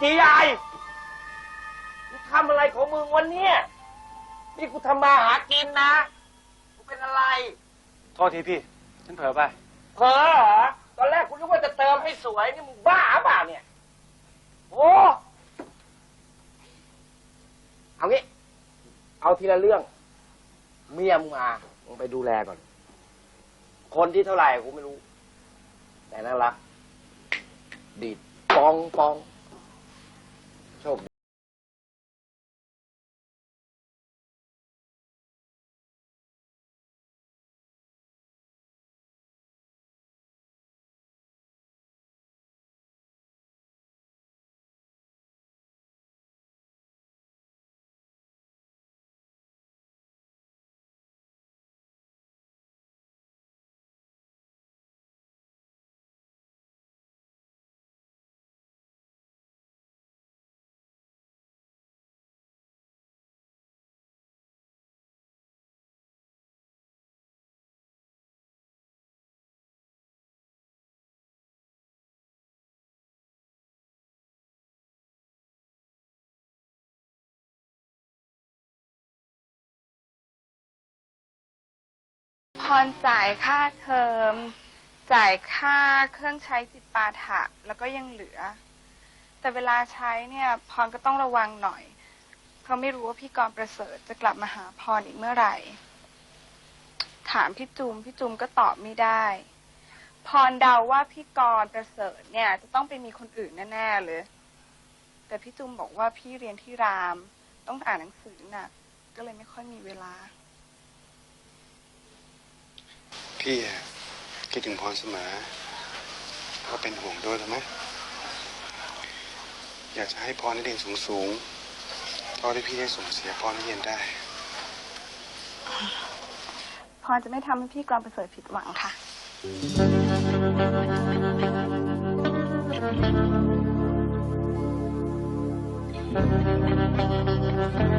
จีใหญ่มึงทำอะไรของมึงวันเนี้ยนี่กูทำมาหากินนะกูเป็นอะไร โทษทีพี่ ฉันเผลอไป เผลอเหรอตอนแรกคุณนึกว่าจะเติมให้สวยนี่มึงบ้าเปล่าเนี่ย โอ้เอางี้ เอาทีละเรื่อง เมียมึงมามึงไปดูแลก่อน คนที่เท่าไหร่กูไม่รู้ แต่น่ารักดีดปองปอง พรจ่ายค่าเทอม จ่ายค่าเครื่องใช้จิปาถะแล้วก็ยังเหลือ แต่เวลาใช้เนี่ยพรก็ต้องระวังหน่อย เพราะไม่รู้ว่าพี่กรณ์ประเสริฐจะกลับมาหาพรอีกเมื่อไหร่ ถามพี่จุมพี่จุมก็ตอบไม่ได้ พรเดาว่าพี่กรณ์ประเสริฐเนี่ย จะต้องไปมีคนอื่นแน่ๆเลย แต่พี่จุมบอกว่าพี่เรียนที่ราม ต้องอ่านหนังสือหนักก็เลยไม่ค่อยมีเวลา พี่อะคิดถึงพรเสมอก็เป็นห่วงด้วยแล้วไหมอยากจะให้พรได้เรียนสูงสูงๆเท่าที่พี่ได้ส่งเสียพรให้เรียนได้ พรจะไม่ทำให้พี่กรณ์ประเสริฐผิดหวังค่ะพ